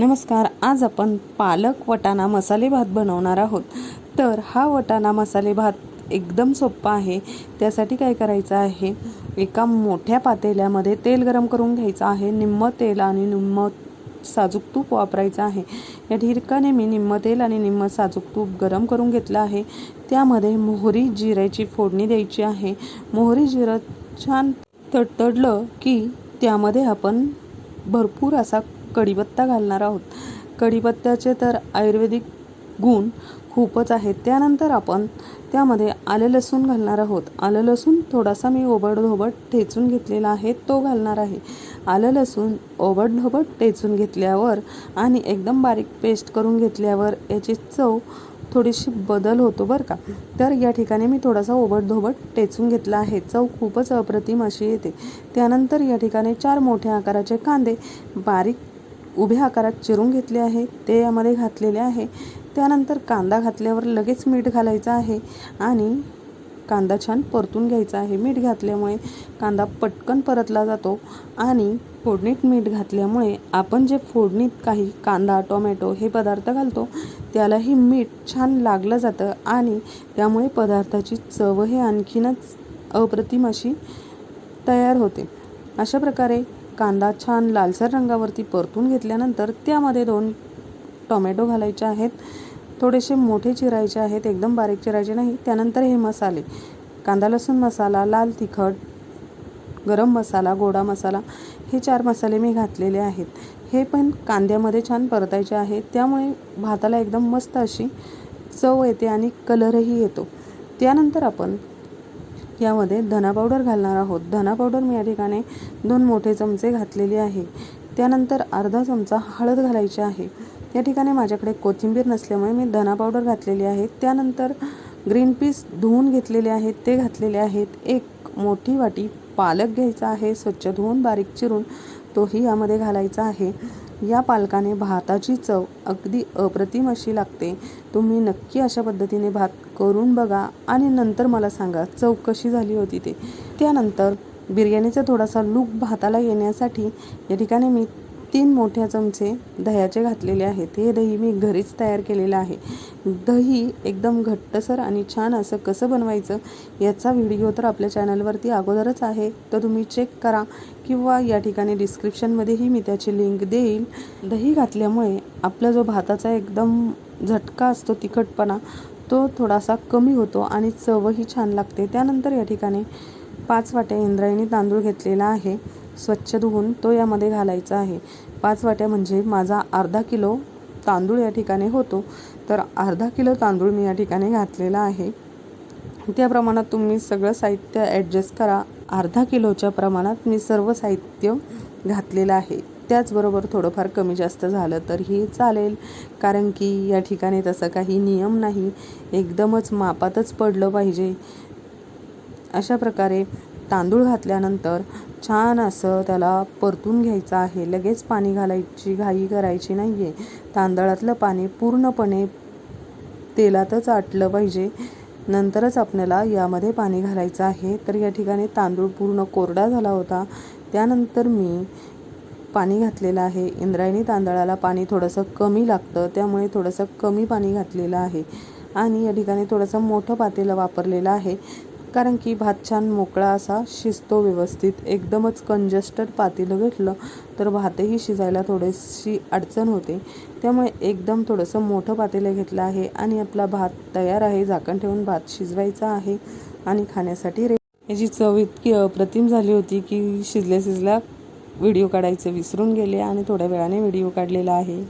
नमस्कार आज आपण पालक वटाणा मसाले भात बनवणार आहोत. तर हा वटाणा मसाले भात एकदम सोप्पा आहे. त्यासाठी काय करायचं आहे? एका मोठ्या पातेल्यामध्ये तेल गरम करून घ्यायचं आहे. निम्म तेल आणि निम्म साजूक तूप वापरायचं आहे. या ठिकाणी मी निम्म तेल आणि निम्म साजूक तूप गरम करून घेतलं आहे. त्यामध्ये मोहरी जिऱ्याची फोडणी द्यायची आहे. मोहरी जिरं छान तडतडलं की त्यामध्ये आपण भरपूर असा कढीपत्ता घालणार आहोत. कढीपत्त्याचे तर आयुर्वेदिक गुण खूपच आहेत. त्यानंतर आपण त्यामध्ये आलं लसूण घालणार आहोत. आलं लसूण थोडासा मी ओबडधोबड ठेचून घेतलेला आहे तो घालणार आहे. आलं लसूण ओबडधोबड ठेचून घेतल्यावर आणि एकदम बारीक पेस्ट करून घेतल्यावर याची चव थोडीशी बदल होतो बरं का. तर या ठिकाणी मी थोडासा ओबडधोबड टेचून घेतला आहे. चव खूपच अप्रतिम अशी येते. त्यानंतर या ठिकाणी चार मोठ्या आकाराचे कांदे बारीक उभ्या आकारात चिरून घेतले आहे ते यामध्ये घातलेले आहे. त्यानंतर कांदा घातल्यावर लगेच मीठ घालायचं आहे आणि कांदा छान परतून घ्यायचा आहे. मीठ घातल्यामुळे कांदा पटकन परतला जातो आणि फोडणीत मीठ घातल्यामुळे आपण जे फोडणीत काही कांदा टोमॅटो हे पदार्थ घालतो त्यालाही मीठ छान लागलं जातं आणि त्यामुळे पदार्थाची चव हे आणखीनच अप्रतिम अशी तयार होते. अशा प्रकारे कांदा छान लालसर रंगावरती परतून घेतल्यानंतर त्यामध्ये दोन टोमॅटो घालायचे आहेत. थोडेसे मोठे चिरायचे आहेत. एकदम बारीक चिरायचे नाही. त्यानंतर हे मसाले. कांदा लसूण मसाला लाल तिखट गरम मसाला गोडा मसाला हे चार मसाले मी घातलेले आहेत. हे पण कांद्यामध्ये छान परतायचे आहेत. त्यामुळे भाताला एकदम मस्त अशी चव येते आणि कलरही येतो. त्यानंतर आपण यामध्ये धना पावडर घालणार आहोत. धना पावडर मी या ठिकाणी दोन मोठे चमचे घातलेले आहे. त्यानंतर अर्धा चमचा हळद घालायची आहे. या ठिकाणी माझ्याकडे कोथिंबीर नसल्यामुळे मी धना पावडर घातलेली आहे. त्यानंतर ग्रीन पीस धुवून घेतलेले आहेत. ते घातलेले आहेत. एक मोठी वाटी पालक घ्यायचा आहे. स्वच्छ धुवून बारीक चिरून तोही यामध्ये घालायचा आहे. या पालकाने भाताची चव अगदी अप्रतिम अशी लागते. तुम्ही नक्की अशा पद्धतीने भात करून बघा आणि नंतर मला सांगा चव कशी झाली होती ते. त्यानंतर बिर्याणीचा थोडासा लूक भाताला येण्यासाठी या ठिकाणी मी तीन मोठ्या चमचे दह्याचे घातलेले आहेत. हे दही मी घरीच तयार केलेलं आहे. दही एकदम घट्टसर आणि छान असं कसं बनवायचं याचा व्हिडिओ तर आपल्या चॅनलवरती अगोदरच आहे. तर तुम्ही चेक करा किंवा या ठिकाणी डिस्क्रिप्शनमध्येही मी त्याची लिंक देईल. दही घातल्यामुळे आपला जो भाताचा एकदम झटका असतो तिखटपणा तो थोडासा कमी होतो आणि चवही छान लागते. त्यानंतर या ठिकाणी पाच वाट्या इंद्रायणी तांदूळ घेतलेला आहे. स्वच्छ धुवून तो यामध्ये घालायचा आहे. पाच वाट्या म्हणजे माझा अर्धा किलो तांदूळ या ठिकाणी होतो. तर अर्धा किलो तांदूळ मी या ठिकाणी घातलेला आहे. त्या प्रमाणात तुम्ही सगळं साहित्य ॲडजस्ट करा. अर्धा किलोच्या प्रमाणात मी सर्व साहित्य घातलेलं आहे. त्याचबरोबर थोडंफार कमी जास्त झालं तरीही चालेल. कारण की या ठिकाणी तसं काही नियम नाही. एकदमच मापातच पडलं पाहिजे. अशा प्रकारे तांदूळ घातल्यानंतर छान असं त्याला परतून घ्यायचं आहे. लगेच पाणी घालायची घाई करायची नाही आहे तांदळातलं पाणी पूर्णपणे तेलातच आटलं पाहिजे. नंतरच आपल्याला यामध्ये पाणी घालायचं आहे. तर या ठिकाणी तांदूळ पूर्ण कोरडा झाला होता. त्यानंतर मी पाणी घातलेलं आहे. इंद्रायणी तांदळाला पाणी थोडंसं कमी लागतं. त्यामुळे थोडंसं कमी पाणी घातलेलं आहे. आणि या ठिकाणी थोडंसं मोठं पातेलं वापरलेलं आहे. कारण की भात छान मोकळा असा शिजतो व्यवस्थित. एकदमच कंजस्टेड पातेलं घेतलं तर भातही शिजायला थोडीशी अडचण होते. त्यामुळे एकदम थोडंसं मोठं पातेलं घेतलं आहे आणि आपला भात तयार आहे. झाकण ठेवून भात शिजवायचा आहे आणि खाण्यासाठी रे याची चव इतकी अप्रतिम झाली होती की शिजल्या शिजल्या व्हिडिओ काढायचं विसरून गेले आणि थोड्या वेळाने व्हिडिओ काढलेला आहे.